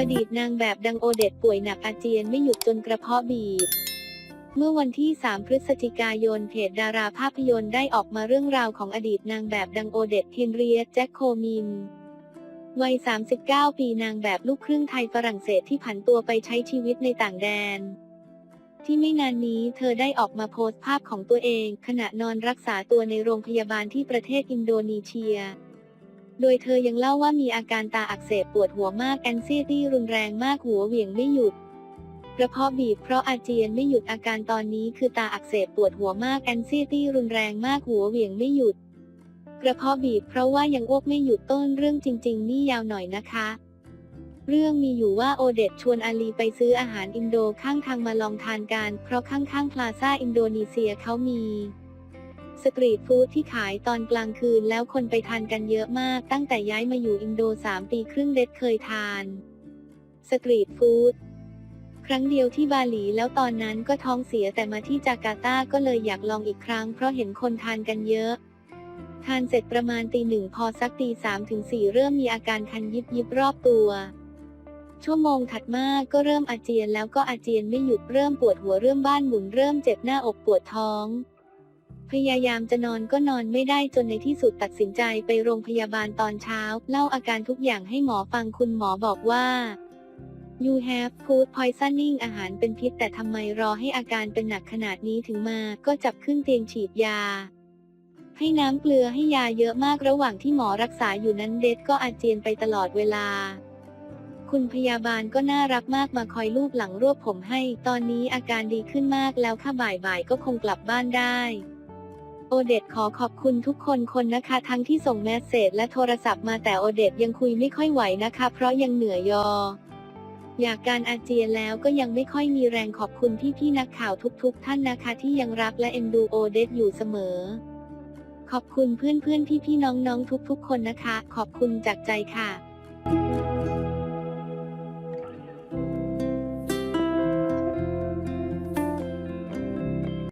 อดีตนางแบบดังโอเดตป่วยหนักอาเจียนไม่หยุดจนกระเพาะบีบ เมื่อวันที่ 3 พฤศจิกายนเพจดาราภาพยนตร์ได้ออกมาเรื่องราวของอดีตนางแบบดังโอเดตเทนเรียแจ็คโคมินวัย 39 ปีนางแบบลูกครึ่งไทยฝรั่งเศสที่ผันตัวไปใช้ชีวิตในต่างแดน ที่ไม่นานนี้เธอได้ออกมาโพสต์ภาพของตัวเอง ขณะนอนรักษาตัวในโรงพยาบาลที่ประเทศอินโดนีเซีย โดยเธอยังเล่าว่ามีอาการตาอักเสบปวดหัวมากแอนซีตี้รุนแรงมากหัวเหวี่ยงไม่หยุดกระเพาะบีบเพราะอาเจียนไม่หยุดอาการตอนนี้คือตาอักเสบปวดหัวมากแอนซีตี้รุนแรงมากหัวเหวี่ยงไม่หยุด กระเพาะบีบเพราะว่ายังอ้วกไม่หยุดต้นเรื่องจริง ๆ นี่ยาวหน่อยนะคะ เรื่องมีอยู่ว่าโอเดตชวนอาลีไปซื้ออาหารอินโดข้างทางมาลองทานกันเพราะข้างๆพลาซ่าอินโดนีเซียเขามี สตรีทฟู้ดที่ขายตอนกลางคืนแล้วคนไปทานกันเยอะมาก ตั้งแต่ย้ายมาอยู่อินโด 3 ปีครึ่งเด็ดเคยทาน สตรีทฟู้ดครั้งเดียวที่บาหลีแล้วตอนนั้นก็ท้องเสียแต่มาที่จาการ์ตาก็เลยอยากลองอีกครั้งเพราะเห็นคนทานกันเยอะทานเสร็จประมาณตีหนึ่งพอสักตีสามถึงสี่เริ่มมีอาการคันยิบยิบรอบตัว ชั่วโมงถัดมาก็เริ่มอาเจียนแล้วก็อาเจียนไม่หยุดเริ่มปวดหัวเริ่มบ้านหมุนเริ่มเจ็บหน้าอกปวดท้อง พยายามจะนอนก็นอนไม่ได้จนในที่สุดตัดสินใจไปโรงพยาบาลตอนเช้า เล่าอาการทุกอย่างให้หมอฟังคุณหมอบอกว่า you have food poisoning อาหารเป็นพิษ แต่ทำไมรอให้อาการเป็นหนักขนาดนี้ถึงมา ก็จับขึ้นเตียงฉีดยา ให้น้ำเกลือให้ยาเยอะมากระหว่างที่หมอรักษาอยู่นั้นเดดก็อาเจียนไปตลอดเวลา คุณพยาบาลก็น่ารักมากมาคอยลูบหลังรวบผมให้ ตอนนี้อาการดีขึ้นมากแล้วค่ะบ่ายๆก็คงกลับบ้านได้ โอเดตขอขอบคุณทุกคนคนนะคะ ทั้งที่ส่งแมสเซจและโทรศัพท์มาแต่โอเดตยังคุยไม่ค่อยไหวนะคะ เพราะยังเหนื่อยยอ อยากการอาเจียนแล้วก็ยังไม่ค่อยมีแรงขอบคุณพี่นักข่าวทุก ๆ ท่านนะคะ ที่ยังรักและเอ็นดูโอเดตอยู่เสมอ ขอบคุณเพื่อนๆพี่ๆน้องๆทุก ๆ คนนะคะ ขอบคุณจากใจค่ะ